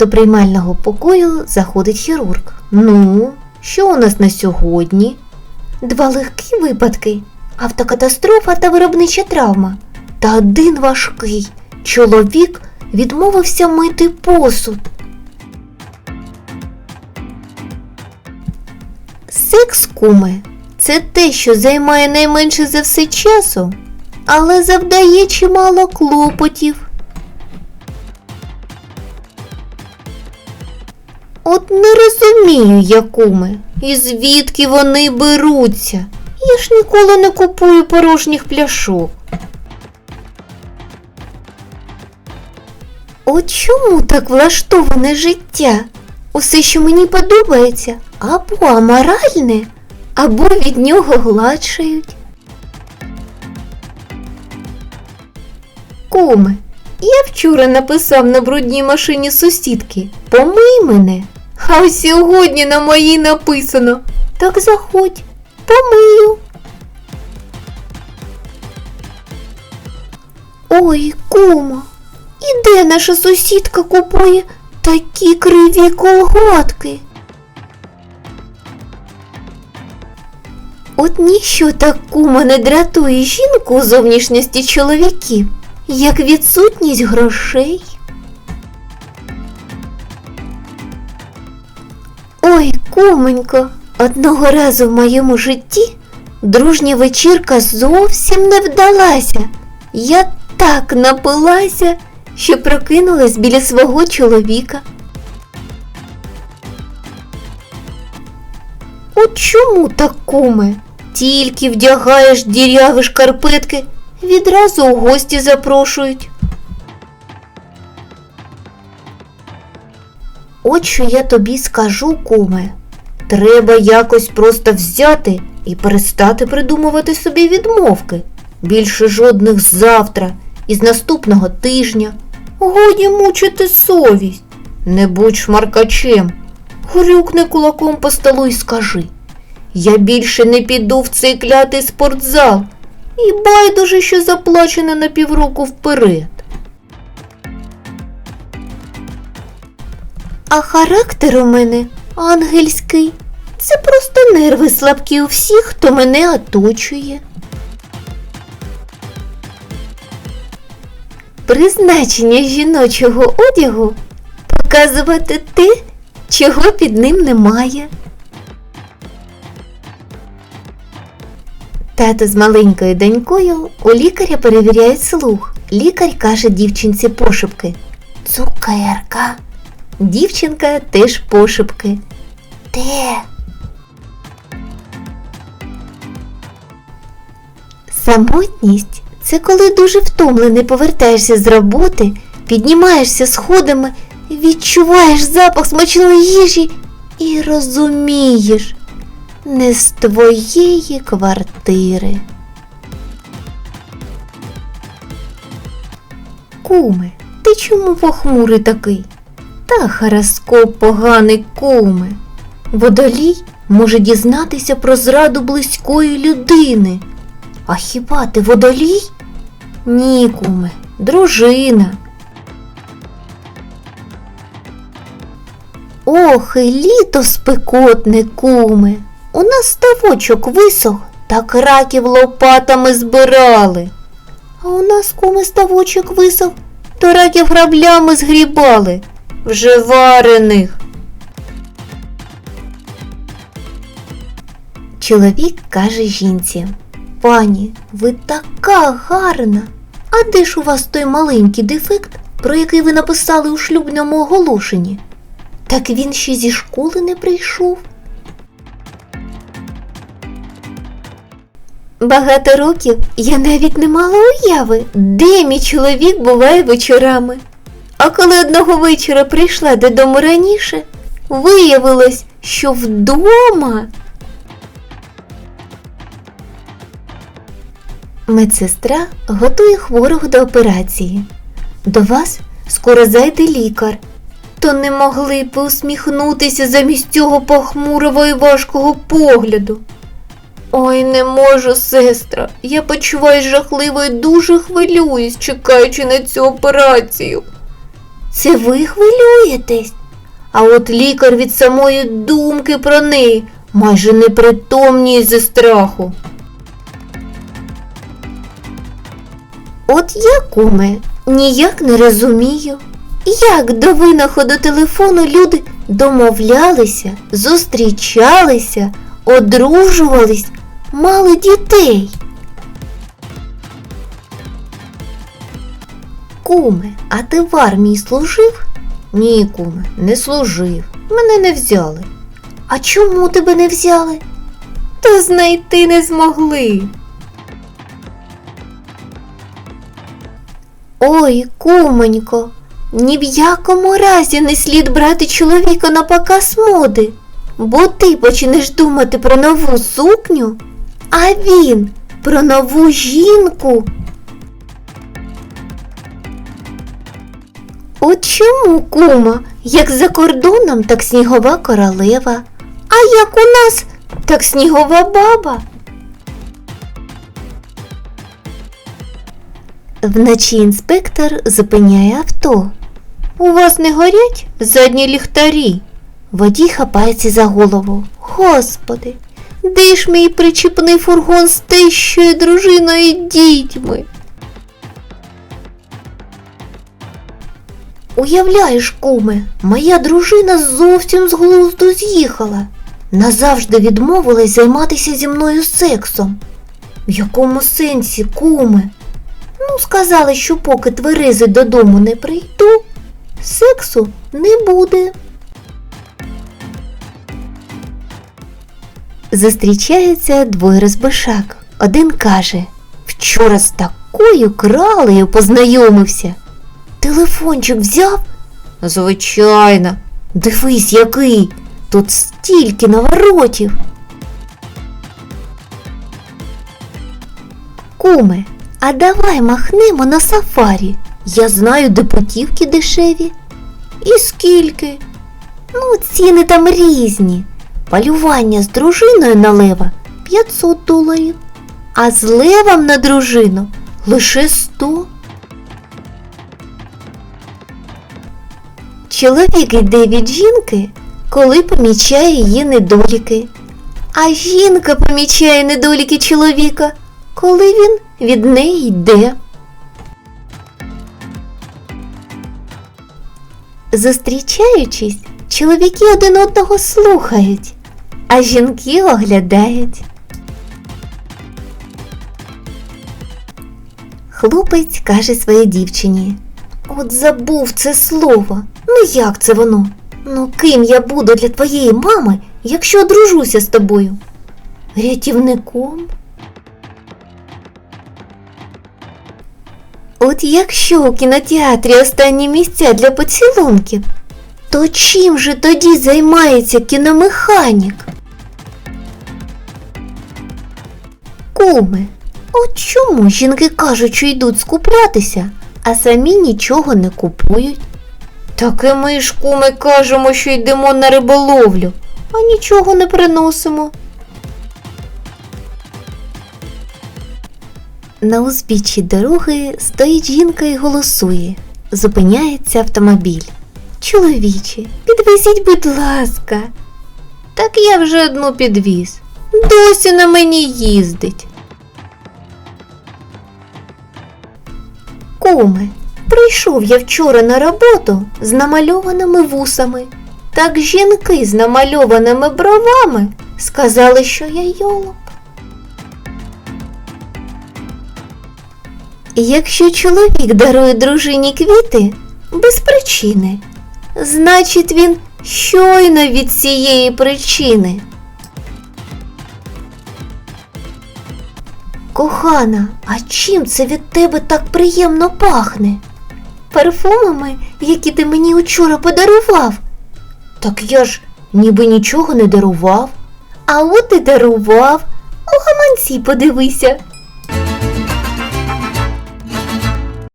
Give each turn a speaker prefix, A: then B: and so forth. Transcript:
A: До приймального покою заходить хірург. Ну, що у нас на сьогодні? Два легкі випадки: автокатастрофа та виробнича травма. Та один важкий. Чоловік відмовився мити посуд. Секс куме це те, що займає найменше за все часу, але завдає чимало клопотів. От не розумію, я куме, і звідки вони беруться. Я ж ніколи не купую порожніх пляшок. От чому так влаштоване життя? Усе, що мені подобається, або аморальне, або від нього гладшають. Куме, я вчора написав на брудній машині сусідки Помий мене. А сьогодні на моїй написано Так заходь, помию. Ой, кума, і де наша сусідка купує такі криві колготки? От ніщо так кума не дратує жінку у зовнішності чоловіків, як відсутність грошей. Куменько, одного разу в моєму житті дружня вечірка зовсім не вдалася. Я так напилася, що прокинулась біля свого чоловіка. От чому так, куме? Тільки вдягаєш діряві шкарпетки, відразу у гості запрошують. От що я тобі скажу, куме. Треба якось просто взяти і перестати придумувати собі відмовки. Більше жодних завтра і з наступного тижня. Годі мучити совість. Не будь шмаркачем. Грюкни кулаком по столу і скажи. Я більше не піду в цей клятий спортзал. І байдуже, що заплачено на півроку вперед. А характер у мене ангельський. Це просто нерви слабкі у всіх, хто мене оточує. Призначення жіночого одягу показувати те, чого під ним немає. Тато з маленькою донькою у лікаря перевіряють слух. Лікар каже дівчинці пошепки. Цукерка. Дівчинка теж пошепки. Де? Самотність це коли дуже втомлений повертаєшся з роботи, піднімаєшся сходами, відчуваєш запах смачної їжі і розумієш, не з твоєї квартири. Куме, ти чому похмурий такий? Та хороскоп поганий куме. Водолій може дізнатися про зраду близької людини. А хіба ти водолій? Ні, куме, дружина. Ох, і літо спекотне, куме. У нас ставочок висох, так раків лопатами збирали. А у нас куме ставочок висох, то раків граблями згрібали, вже варених. Чоловік каже жінці, пані, ви така гарна. А де ж у вас той маленький дефект, про який ви написали у шлюбному оголошенні? Так він ще зі школи не прийшов. Багато років я навіть не мала уяви, де мій чоловік буває вечорами. А коли одного вечора прийшла додому раніше, виявилось, що вдома. Медсестра готує хворого до операції. До вас скоро зайде лікар. То не могли б усміхнутися замість цього похмурого і важкого погляду. Ой, не можу, сестра. Я почуваюсь жахливо і дуже хвилююсь, чекаючи на цю операцію. це ви хвилюєтесь. А от лікар від самої думки про неї майже непритомніє зі страху. От я, куме, ніяк не розумію, як до винаходу телефону люди домовлялися, зустрічалися, одружувались, мали дітей. Куме, а ти в армії служив? Ні, куме, не служив. Мене не взяли. А чому тебе не взяли? Та знайти не змогли. Ой, куменько, ні в якому разі не слід брати чоловіка на показ моди, бо ти почнеш думати про нову сукню, а він про нову жінку. От чому, кума, як за кордоном, так снігова королева, а як у нас, так снігова баба. Вночі інспектор зупиняє авто. У вас не горять задні ліхтарі. Водій хапається за голову. Господи, де ж мій причіпний фургон з тещою, дружиною і дітьми? Уявляєш, куме, моя дружина зовсім з глузду з'їхала. Назавжди відмовилась займатися зі мною сексом. В якому сенсі, куме? Ну, сказали, що поки тверези додому не прийду, сексу не буде. Зустрічаються двоє розбишак. Один каже, вчора з такою кралею познайомився. Телефончик взяв? Звичайно. Дивись, який. Тут стільки наворотів. Куме, а давай махнемо на сафарі. Я знаю, де путівки дешеві. І скільки? Ну, ціни там різні. Полювання з дружиною на лева 500 доларів, а з левом на дружину лише 100. Чоловік йде від жінки, коли помічає її недоліки, а жінка помічає недоліки чоловіка, коли він від неї йде. Зустрічаючись, чоловіки один одного слухають, а жінки оглядають. Хлопець каже своїй дівчині. От забув це слово. Ну як це воно? Ну ким я буду для твоєї мами, якщо одружуся з тобою? Рятівником? От якщо у кінотеатрі останні місця для поцілунків, то чим же тоді займається кіномеханік? Куми, от чому жінки кажуть, що йдуть скуплятися, а самі нічого не купують? Так і ми ж, куми, кажемо, що йдемо на риболовлю, а нічого не приносимо. На узбіччі дороги стоїть жінка і голосує. Зупиняється автомобіль. Чоловіче, підвезіть, будь ласка. Так я вже одну підвіз. Досі на мені їздить. Куме, прийшов я вчора на роботу з намальованими вусами. Так жінки з намальованими бровами сказали, що я йолоп. Якщо чоловік дарує дружині квіти без причини, значить він щойно від цієї причини. Кохана, а чим це від тебе так приємно пахне? Парфумами, які ти мені учора подарував. Так я ж ніби нічого не дарував. А от і дарував. У гаманці подивися.